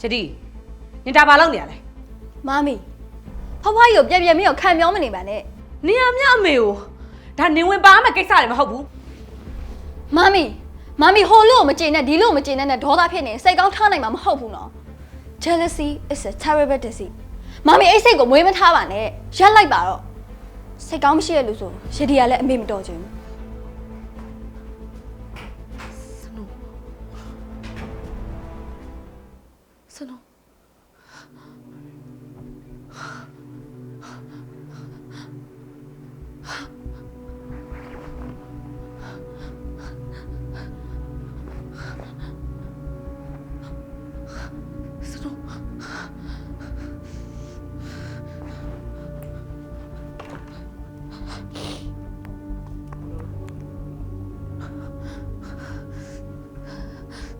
ယတိနင်ဒါဘာလုပ်နေရလဲမမီဖွားဖွားကြီးကိုပြက်ပြက်မင်းကိုခံပြောမနေပါနဲ့နေရမြအမေကိုဒါနင်ဝင်ပါမယ်ကိစ္စတွေမဟုတ်ဘူးမမီမမီဟိုလို့မကျေနဲ့ဒီလို့မကျေနဲ့နဲ့ဒေါသဖြစ်နေစိတ်ကောင်းထားနိုင်မှာမဟုတ်ဘူးနော် jealousy is a terrible disease မမီအဲ့စိတ်ကိုမွေးမထားပါနဲ့ရက်လိုက်ပါတော့စိတ်ကောင်းမရှိရလို့ဆိုရဒီကလည်းအမေမတော်ချင်ဘူး その。その。